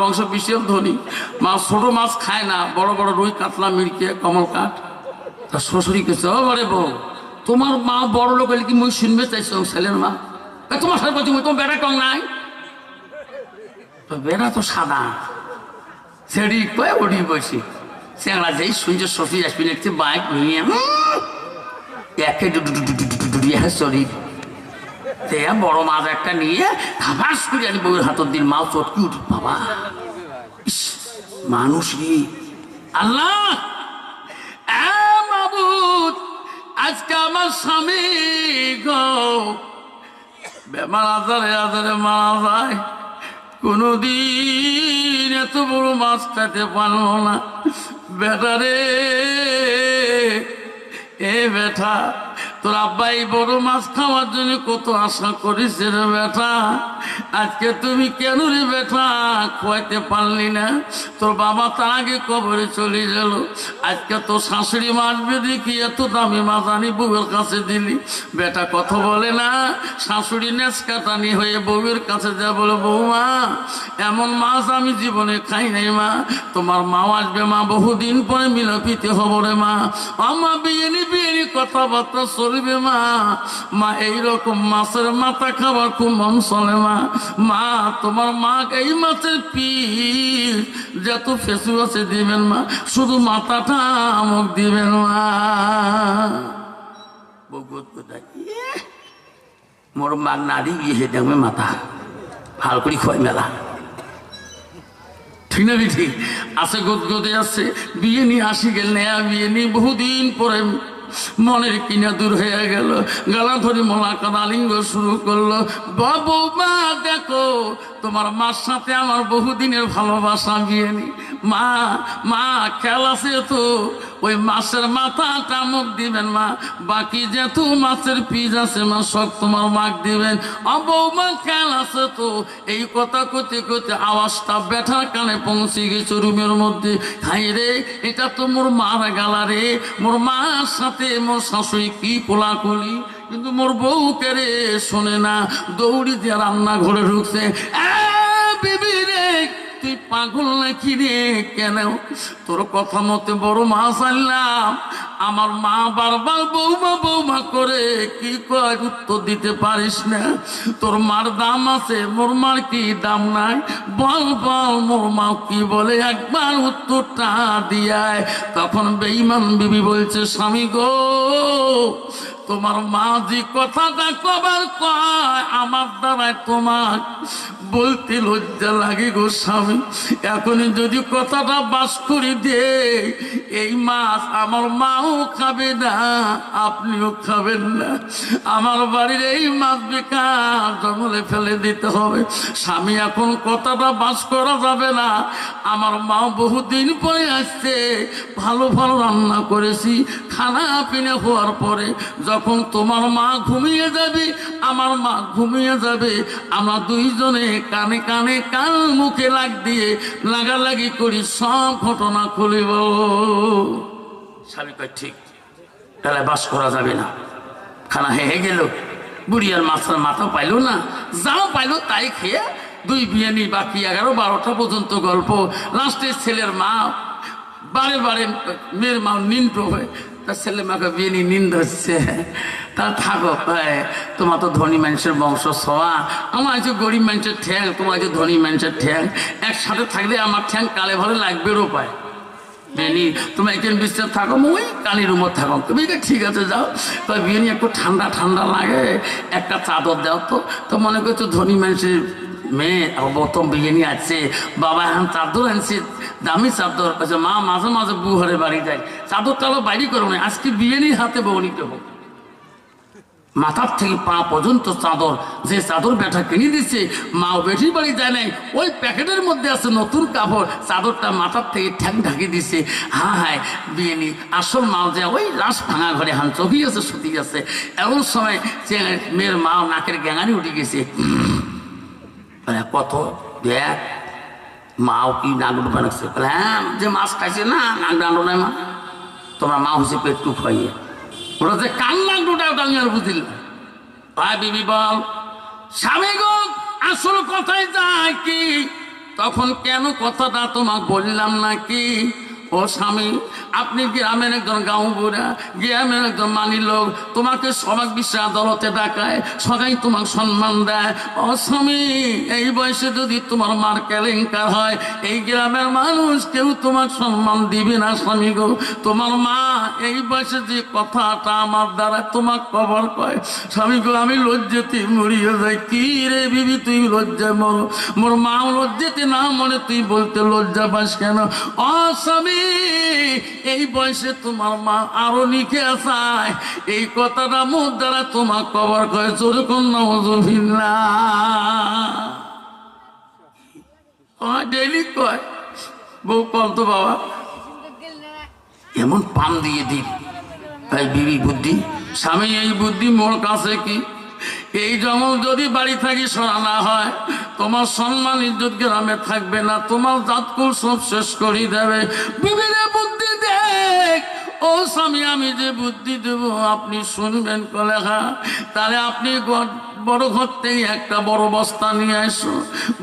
বংশ বিশেষ ধনী মা ছোট মাছ খায় না বড় বড় রুই কাতলা মিরকে কমল কাঠ তার শ্বশুরি কেছে ও বারে বউ তোমার মা বড় লোক হলে কি মুই শুনবে চাইছো ছেলের মা তোমার সাথে বলছি মুই তোমার বেড়া কং নাই তো বেড়া তো সাদা ছেড়ি কয়ে ওড়ি বসি চেংড়া যেই শুনছে শ্বশুর আসবি দেখছি বাইক নিয়ে একে ডুডু ডুডু ডুডু ডুডু হ্যাঁ শরীর বড় মাছ একটা নিয়ে খাবাস করে আনি বউয়ের হাতর দিন মাও চটকি উঠ। বাবা মানুষ আল্লাহ আজকে আমার স্বামী গো। বেমার আজারে আজারে মারা যায়। কোনদিন এত বড় মাছ খাইতে পারল না। বেটারে এ বেটা তোর আব্বাই বড় মাছ খাওয়ার জন্য কত আশা করিস রে বেটা? আজকে তুমি কেন রে বেটা? খোয়াইতে পারলি না। তোর বাবা তার আগে কবরে চলে গেল। আজকে তোর শাশুড়ি মারবে দেখি এত দামি মাছ আনি বউয়ের কাছে দিলি। বেটা কথা বলে না। শাশুড়ি নেচ কাটানি হয়ে বউয়ের কাছে যা বলে বৌমা এমন মাছ আমি জীবনে খাই নাই মা। তোমার মাও আসবে মা, বহুদিন পরে মিলপিতে হব রে মা। আমা বিয়েনি বিয়েনি কথাবার্তা চলবে মা? মা, এইরকম মাছের মাথা খাবার খুব মন চলে মা। মা, তোমার মা এই মাছের পিস যত ফেসু আছে দিবেন মা। শুধু মাথাটা আমক দিবেন মা। কোথায়? মোর মাগ নারী গিয়ে দেখবে মাথা। ভালো করে খোয়াই মেলা। ঠিক না ঠিক আছে গদগদে আছে। বিয়ে নিয়ে আসি গেল, নেয়া বিয়ে নিয়ে বহুদিন পরে মনের কিনা দূর হয়ে গেল। গালা ধরে মোলাকাত আলিঙ্গ শুরু করল। বাবু মা দেখো তোমার মার সাথে আমার বহুদিনের ভালোবাসা বিয়ে নি মা মা, খেয়াল আছে তো? ওই মাছের মাথাটা মুখ দিবেন, মা। বাকি যেহেতু মাছের পিস আছে, মা, সব তোমার মাক দিবেন। অবৌমা খেয়াল আছে তো? এই কথা করতে করতে আওয়াজটা বেঠার কানে পৌঁছে গেছে রুমের মধ্যে। খাই রে, এটা তো মোর মার গালা রে। মোর মার সাথে মোর শাশুড়ি কি কোলাকুলি কিন্তু মোর বউ কেড়ে শোনে না দৌড়ি দিয়ে রান্না ঘরে ঢুকছে। "এ, বিবি রে তুই পাগল নাকি রে? কেন? তোর কথা মতে বড় মাছ আনলাম আমার মা বারবার বৌমা বৌমা করে কি কয় উত্তর দিতে পারিস না? তোর মার দাম আছে মোর মার কি দাম নাই? বল বল মোর মা কি বলে? একবার উত্তরটা দিয়ায়। তখন বেইমান বিবি বলছে স্বামী গো তোমার মা যে কথাটা কবার কয়, আমার দ্বারায় তোমার বলতে লজ্জা লাগে গো স্বামী। এখনই যদি কথাটা বাস করে দে, এই মাছ আমার মাও খাবে না, আপনিও খাবেন না। আমার বাড়ির এই মাছ বেকার জঙ্গলে ফেলে দিতে হবে। স্বামী, এখন কথাটা বাস করা যাবে না। আমার মা বহুদিন পরে আসছে, ভালো ভালো রান্না করেছি, খানা পিনে হওয়ার পরে যখন তোমার মা ঘুমিয়ে যাবে, আমার মা ঘুমিয়ে যাবে, আমরা দুইজনে কানে কানে কান মুখে লাগ দিয়ে লাগালাগি করি, সব ঘটনা খুলিব। স্বামী কয়, ঠিক, তাহলে বাস করা যাবে না। খানা হেহে গেল, বুড়িয়ার মাথার মাথা পাইলো না, যাও পাইলো তাই খেয়ে, দুই বিয়ে নি বাকি এগারো বারোটা পর্যন্ত গল্প। লাস্টের ছেলের মা বারে বারে মেয়ের মা নিন্দ হয়ে তার ছেলে মাকে বিয়ে নিয়ে নিন্দ হচ্ছে তা থাকো তোমার তো ধনী মানুষের বংশ ছোয়া আমার আছে গরিব মানুষের ঠ্যাং, তোমার আছে ধনী মানুষের ঠ্যাং, একসাথে থাকলে আমার ঠ্যাং কালে ভালো লাগবে পায় বেনি, তুমি একদিন বিশ্রাম থাকো ওই কানির উমর থাকো। তুমি ঠিক আছে, যাও। তো বিয়ে নিয়ে একটু ঠান্ডা ঠান্ডা লাগে, একটা চাদর দাও তো। তো মনে করছ ধনী মানুষের মেয়ে প্রথম বিয়ে আছে। বাবা এখন চাদর আনছে, দামি চাদর। কাছে মা, মাঝে মাঝে বউ ঘরে বাড়ি যায়। চাদর টাদর বাইরে করব না, আজকে বিয়ে নিয়ে হাতে বউ নিতে হোক মাথার থেকে পা পর্যন্ত চাদর, যে চাদর ব্যাটা কিনে দিচ্ছে মা বেটির বাড়ি যায় নাই, ওই প্যাকেটের মধ্যে আছে নতুন কাপড়। চাদরটা মাথার থেকে ঠ্যাং ঢাকি দিছে হ্যাঁ হ্যাঁ বিয়ে আসল মাও যে, ওই লাশ ভাঙা ঘরে হান চকি আছে, সুতি আছে। এমন সময় মেয়ের মা নাকের গ্যাঙানি উঠে গেছে। বলে, কত? দেখ মাও কি নাগুর বানাচ্ছে বলে, হ্যাঁ যে মাছ খাইছে না নাক ডান্ডো নাই মা? তোমার মা হচ্ছে পেটটু খাইয়ে। ওরা যে কান দুটা ওটা আর বুঝিল ভাই বিবি বল স্বামী গো আসল কথায় যায় কি? তখন কেন কথাটা তোমাকে বললাম নাকি? ও স্বামী, আপনি গ্রামের একজন গাঁও বুড়া, গ্রামের একজন মানি লোক, তোমাকে সবাই বিশ্ব আদালতে ডাকায়, সবাই তোমাকে সম্মান দেয়। ও স্বামী, এই বয়সে যদি তোমার মার কেলেঙ্কার হয়, এই গ্রামের মানুষ কেউ তোমার সম্মান দিবে না স্বামী গো। তোমার মা, এই বয়সে যে কথাটা আমার দ্বারা তোমাকে কবর কয়, স্বামী গো, আমি লজ্জাতে মরিয়ে যাই। কি রে বিবি, তুই লজ্জায় মরো। মোর মাও লজ্জাতে না মনে তুই বলতে লজ্জা পাস কেন? ও স্বামী এই বয়সে তোমার মা আরও লিখে আসায়। এই কথাটা মুখ দ্বারা তোমার কবর কয় চোরকম নজুভিল্লা ডেলি কয় বউ কল তো বাবা। এমন পাম দিয়ে দিন। তাই বিবি বুদ্ধি, স্বামী এই বুদ্ধি মোর কাছে কি? এই জঙ্গল যদি বাড়ি থাকি সরানা হয়, তোমার সম্মান ইজ্জত গ্রামে থাকবে না, তোমার জাতকুল সব শেষ করে দেবে। বিভিন্ন বুদ্ধি দেখ, ও স্বামী, আমি যে বুদ্ধি দেব, আপনি শুনবেন কলেখা। তাহলে আপনি বড় ঘর থেকে একটা বড় বস্তা নিয়ে আসো।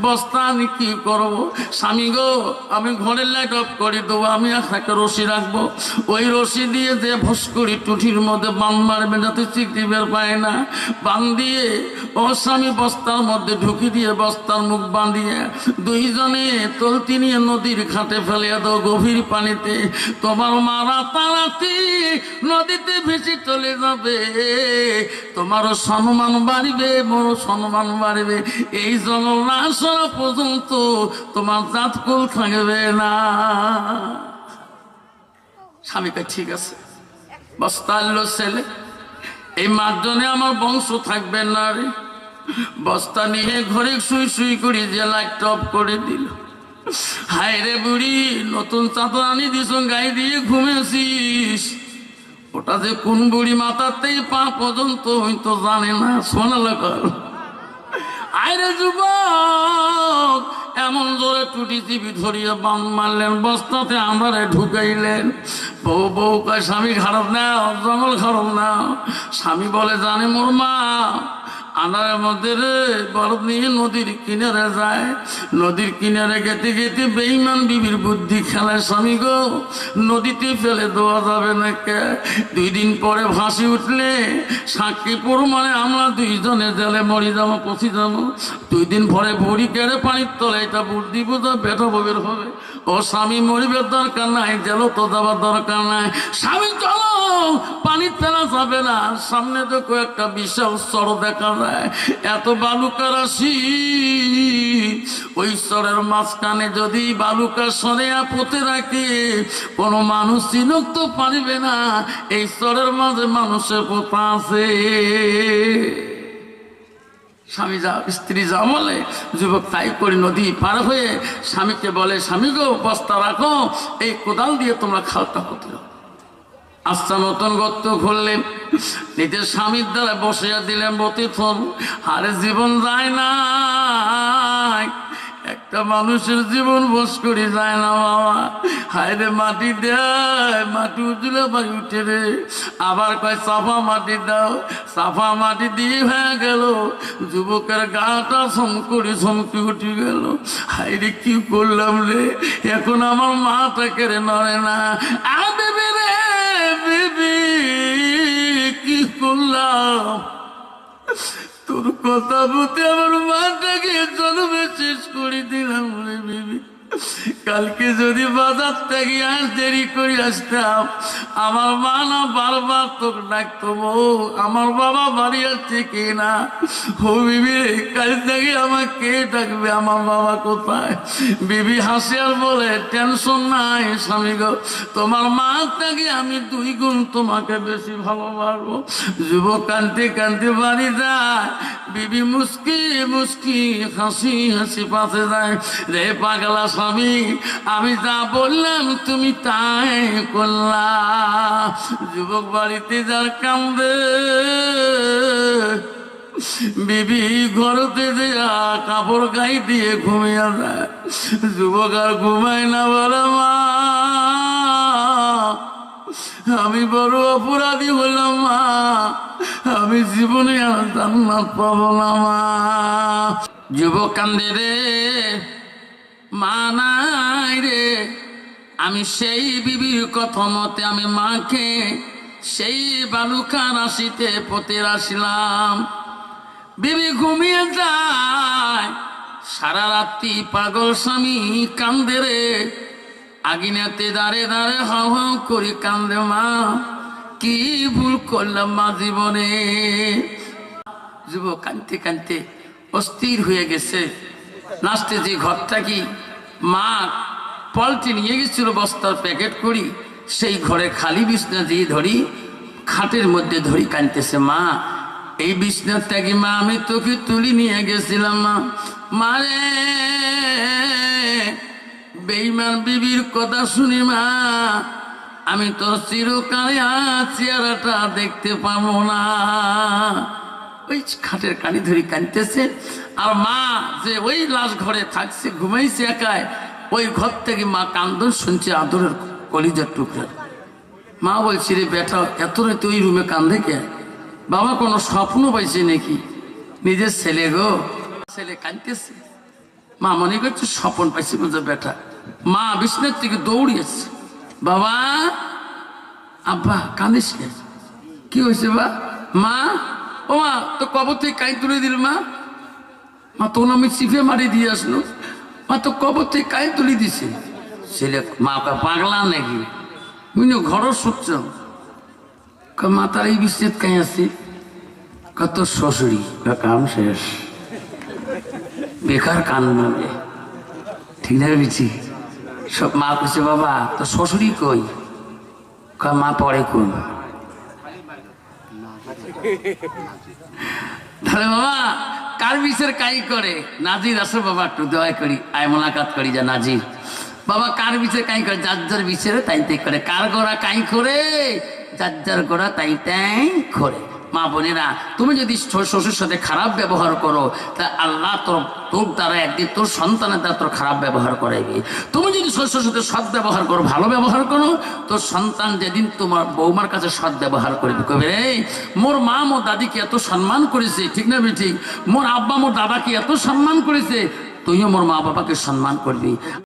বস্তা আমি কি করব? স্বামী গো, আমি ঘরের লাইট অফ করে দেবো, আমি একটা রশি রাখব। ওই রশি দিয়ে যে ভস্করি টুঠির মধ্যে বান মারবে যাতে চিকটি বের পায় না। বান দিয়ে ও স্বামী বস্তার মধ্যে ঢুকি দিয়ে বস্তার মুখ বাঁধিয়ে দুইজনে তলতি নিয়ে নদীর খাটে ফেলে দাও গভীর পানিতে। তোমার মা রাতারাতি নদীতে ভেসে চলে যাবে। তোমারও সম্মান বাড়বে বড় সম্মান বাড়বে। এই জঙ্গল না আসা পর্যন্ত তোমার জাতকুল থাকবে না। স্বামীকে ঠিক আছে। বস্তা আনলো ছেলে, এই মার্জনে আমার বংশ থাকবে না রে। বস্তা নিয়ে ঘরে শুই শুই করি লাইট অফ করে দিল। হায় রে বুড়ি, নতুন চাদর আনি দিস গায়ে দিয়ে ঘুমেছিস। ওটা যে কোন বুড়ি মাথাতেই পা পর্যন্ত হয়তো জানে না শোনাল কর আরে যুবক, এমন জোরে টুটি টিপি ধরিয়ে বান মারলেন, বস্তাতে আমারে ঢুকাইলেন। বউ বউ কয়, স্বামী খারাপ না, জঙ্গল খারাপ না। স্বামী বলে, জানে মোর মা আনারের মধ্যে বরফ নিয়ে নদীর কিনারে যায়। নদীর কিনারে গেতে গেতে বেইমান বিবির বুদ্ধি খেলায় স্বামী গো, নদীতে ফেলে দেওয়া যাবে না কে? দুই দিন পরে ভাসি উঠলে সাক্ষী মানে আমরা দুইজনে জেলে মরি যাব, পচি যাব। দুই দিন পরে ভরি কেড়ে পানির তলে এটা বুদ্ধি বোঝা বেটা ববের হবে। ও স্বামী মরিবের দরকার নাই জেল তো যাবার দরকার নাই। স্বামী চলো! পানি ফেলা যাবে না। সামনে তো একটা বিশাল স্তর দেখা যায়। এত বালুকা রাশি। ওই স্তরের মাঝখানে যদি বালুকা সরেয়া পুঁতে রাখে কোনো মানুষ চিনুক তো পারিবে না। এই স্তরের মাঝে মানুষের পোতা আছে। স্বামী যা, স্ত্রী যা বলে, যুবক তাই করে নদী পার হয়ে স্বামীকে বলে, স্বামী গো, বস্তা রাখো, এই কোদাল দিয়ে তোমরা খালটা করতে আস্তা নতুন গর্ত খুললেন। নিজের স্বামীর দ্বারা বসিয়া দিলেন বতিথন আরে জীবন যায় না একটা মানুষের জীবন বস করে যায় না বাবা। হায় রে মাটি দেয় মাটি উজলে বাড়ি উঠে রে। আবার কয় সাফা মাটি দাও সাফা মাটি দিয়ে হয়ে গেল। যুবকের গাটা সমকরি সমকি উঠে গেল। হায় রে, কি করলাম রে? এখন আমার মাটাকে রে নড়ে না। আ বেবি কি করলাম? তোর কথা বলতে আমার মাটাকে জন্মে শেষ করে দিলাম রে কালকে যদি বাজার থেকে আজ দেরি করে আসতাম, আমার মা না বারবার তোকে ডাকতো বউ আমার বাবা বাড়ি আসছে কে না। ও বিবি কাল থেকে আমার কে ডাকবে, আমার বাবা কোথায়? বিবি হাসি আর বলে টেনশন নাই স্বামী গো, তোমার মা থেকে আমি দুই গুণ তোমাকে বেশি ভালোবাসবো। যুবক কান্তি কান্তি বাড়ি যায় বিবি মুস্কি মুস্কি, হাসি হাসি পাশে যায়। রে পাগলা স্বামী, আমি যা বললাম তুমি তাই করলা। যুবক বাড়িতে যার কান্দে, বিবি ঘরতে দেয়া কাপড় গাই দিয়ে ঘুমিয়ে যায়। যুবক আর ঘুমায় না বলে মা, আমি বড় অপরাধী হলাম মা। আমি জীবনে আর পাবো না, মা। যুবক কান্দে রে, মা নাই রে। আমি সেই বিবির কথা মতে আমি মাকে সেই বালুকা রাশিতে পতে আসলাম। বিবি ঘুমিয়ে যায়, সারা রাত্রি পাগল স্বামী কান্দে রে। আগিনাতে দাঁড়ে দাঁড়ে হাও হাও করে কান্দে মা। কি ভুল করলাম মা জীবনে? যুবক কানতে কানতে অস্থির হয়ে গেছে। লাস্টে যে ঘরটা কি মা পলটি নিয়ে গেছিল, বস্তার প্যাকেট করি, সেই ঘরে খালি বিছনা দিয়ে ধরি, খাটের মধ্যে ধরি কানতেছে মা। এই বিছনাটা কি মা আমি তোকে তুলি নিয়ে গেছিলাম মা? মারে বেইমান বিবির কথা শুনি মা আমি তো চিরকালে চেহারাটা দেখতে পাবো না। ওই খাটের কানি ধরে কানতেছে আর মা যে ওই লাশ ঘরে থাকছে, ঘুমাইছে একাই, ওই ঘর থেকে মা কান্দন শুনছে আদরের কলিজার টুকরা। মা বলছি, রে বেটা, এত রাতে ওই রুমে কান্দে কে? বাবা, কোনো স্বপ্ন পাইছে নাকি? নিজের ছেলে গো। ছেলে কাঁদতেছে। মা মনে করছে, স্বপ্ন পাইছে বুঝো বেটা। মা বিষ্ণুর থেকে দৌড়িয়েছে। বাবা? আব্বা কাঁদিস কে কি হয়েছে বা? মা? ও মা তো কবর থেকে কাই তুলে দিল মা। মা তখন আমি চিপে মারি দিয়ে আসলো। মা তো কবর থেকে কাই তুলে দিছে। ছেলে মা কা পাগলা নাকি? বুঝলি ঘর শুচ্ছ মা তার এই বিচ্ছেদ কাই আছে। কত শ্বশুরি কা কাম শেষ। বেকার কান নামে ঠিক না সব মা কইছে, বাবা, তো শ্বশুরি কই? মা পরে কোন? বাবা, কার বিষের কাই করে? নাজির আসো বাবা, একটু দয়া করি, আয় মোলাকাত করি যা নাজির। বাবা, কার বিষের কাই করে? যার যার বিষের, তাই তাই করে। কার গোড়া কাই করে? যার যার গোড়া তাই তাই করে। মা বোনেরা, তুমি যদি শ্বশুর সাথে খারাপ ব্যবহার করো, তা আল্লাহ তোর তোর দ্বারা একদিন তোর সন্তানের দ্বারা তোর খারাপ ব্যবহার করাইবে। তুমি যদি শ্বশুর সাথে সৎ ব্যবহার করো, ভালো ব্যবহার করো, তোর সন্তান যেদিন তোমার বৌমার কাছে সৎ ব্যবহার করবে। কবে রে, মোর মা মোর দাদিকে এত সম্মান করেছে, ঠিক না ঠিক মোর আব্বা মোর দাদাকে এত সম্মান করেছে, তুইও মোর মা বাবাকে সম্মান করবি।